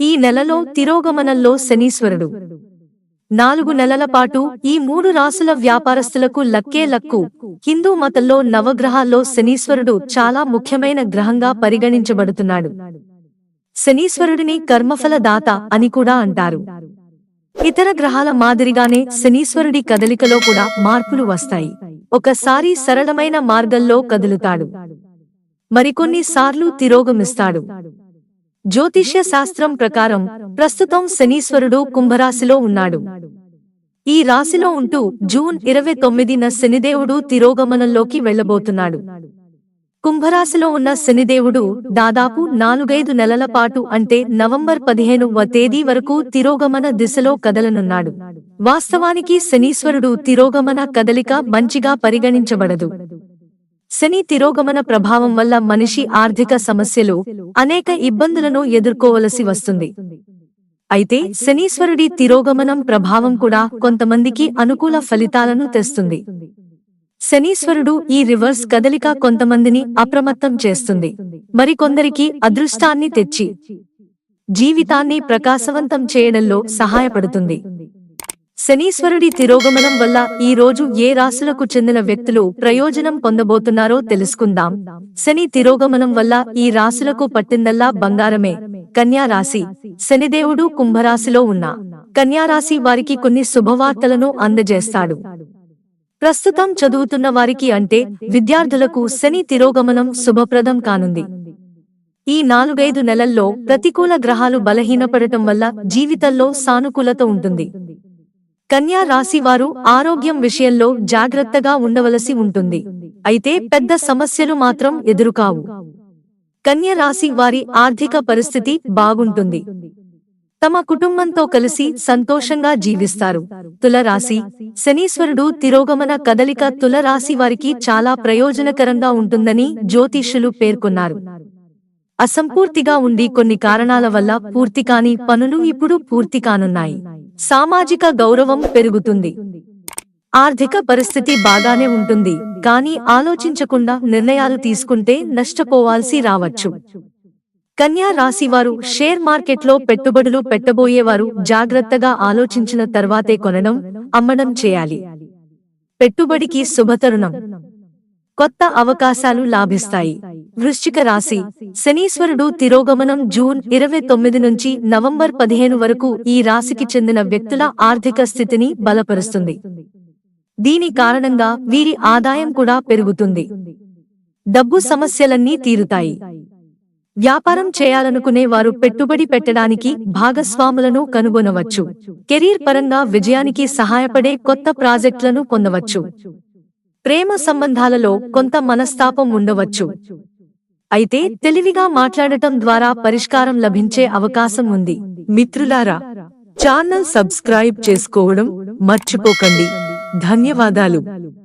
ఈ నెలలో తిరోగమనంలో శనీశ్వరుడు. నాలుగు నెలల పాటు ఈ మూడు రాసుల వ్యాపారస్తులకు లక్కే లక్కు. హిందూ మతంలో నవగ్రహాల్లో శనీశ్వరుడు చాలా ముఖ్యమైన గ్రహంగా పరిగణించబడుతున్నాడు. శనీశ్వరుడిని కర్మఫల దాత అని కూడా అంటారు. ఇతర గ్రహాల మాదిరిగానే శనీశ్వరుడి కదలికలో కూడా మార్పులు వస్తాయి. ఒకసారి సరళమైన మార్గంలో కదులుతాడు. మరికొన్ని సార్లు తిరోగమిస్తాడు. జ్యోతిష్య శాస్త్రం ప్రకారం ప్రస్తుతం శనీశ్వరుడు కుంభరాశిలో ఉన్నాడు. ఈ రాశిలో ఉంటూ జూన్ ఇరవై తొమ్మిదిన శనిదేవుడు తిరోగమనంలోకి వెళ్ళబోతున్నాడు కుంభరాశిలో ఉన్న శనిదేవుడు దాదాపు నాలుగైదు నెలల పాటు అంటే నవంబర్ పదిహేనువ తేదీ వరకు తిరోగమన దిశలో కదలనున్నాడు. వాస్తవానికి శనీశ్వరుడు తిరోగమన కదలిక మంచిగా పరిగణించబడదు. శని తిరోగమన ప్రభావం వల్ల మనిషి ఆర్థిక సమస్యలు అనేక ఇబ్బందులను ఎదుర్కోవలసి వస్తుంది. అయితే శనీశ్వరుడి తిరోగమనం ప్రభావం కూడా కొంతమందికి అనుకూల ఫలితాలను తెస్తుంది. శనీశ్వరుడు ఈ రివర్స్ కదలిక కొంతమందిని అప్రమత్తం చేస్తుంది. మరికొందరికి అదృష్టాన్ని తెచ్చి జీవితాన్ని ప్రకాశవంతం చేయడంలో సహాయపడుతుంది. శనీశ్వరుడి తిరోగమనం వల్ల ఈ రోజు ఏ రాశులకు చెందిన వ్యక్తులు ప్రయోజనం పొందబోతున్నారో తెలుసుకుందాం. శని తిరోగమనం వల్ల ఈ రాశులకు పట్టిందల్లా బంగారమే. కన్యా రాశి. శనిదేవుడు కుంభరాశిలో ఉన్న. కన్యారాశి వారికి కొన్ని శుభవార్తలను అందజేస్తాడు. ప్రస్తుతం చదువుతున్న వారికి అంటే విద్యార్థులకు శని తిరోగమనం శుభప్రదం కానుంది. ఈ నాలుగైదు నెలల్లో ప్రతికూల గ్రహాలు బలహీనపడటం వల్ల జీవితంలో సానుకూలత ఉంటుంది. కన్యా రాశి వారు ఆరోగ్యం విషయంలో జాగ్రత్తగా ఉండవలసి ఉంటుంది. అయితే పెద్ద సమస్యలు మాత్రం ఎదురుకావు. కన్య రాశి వారి ఆర్థిక పరిస్థితి బాగుంటుంది. తమ కుటుంబంతో కలిసి సంతోషంగా జీవిస్తారు. తులరాశి శనీశ్వరుడు తిరోగమన కదలిక తులరాశి వారికి చాలా ప్రయోజనకరంగా ఉంటుందని జ్యోతిష్యులు పేర్కొన్నారు. అసంపూర్తిగా ఉండి కొన్ని కారణాల వల్ల పూర్తి కాని పనులు ఇప్పుడు పూర్తి కానున్నాయి. సామాజిక గౌరవం పెరుగుతుంది. ఆర్థిక పరిస్థితి బాగానే ఉంటుంది. కానీ ఆలోచించకుండా నిర్ణయాలు తీసుకుంటే నష్టపోవాల్సి రావచ్చు. కన్యా రాశివారు షేర్ మార్కెట్లో పెట్టుబడులు పెట్టబోయేవారు జాగ్రత్తగా ఆలోచించిన తర్వాతే కొనడం అమ్మడం చేయాలి. పెట్టుబడికి శుభతరుణం. కొత్త అవకాశాలు లాభిస్తాయి. వృశ్చిక రాశి. శనీశ్వరుడు తిరోగమనం జూన్ ఇరవై తొమ్మిది నుంచి నవంబర్ పదిహేను వరకు ఈ రాశికి చెందిన వ్యక్తుల ఆర్థిక స్థితిని బలపరుస్తుంది. దీని కారణంగా వీరి ఆదాయం కూడా పెరుగుతుంది. డబ్బు సమస్యలన్నీ తీరుతాయి. వ్యాపారం చేయాలనుకునే వారు పెట్టుబడి పెట్టడానికి భాగస్వాములను కనుగొనవచ్చు. కెరీర్ పరంగా విజయానికి సహాయపడే కొత్త ప్రాజెక్టులను పొందవచ్చు. ప్రేమ సంబంధాలలో కొంత మనస్తాపం ఉండవచ్చు. అయితే తెలివిగా మాట్లాడటం ద్వారా పరిష్కారం లభించే అవకాశం ఉంది. మిత్రులారా ఛానల్ సబ్స్క్రైబ్ చేసుకోవడం మర్చిపోకండి. ధన్యవాదాలు.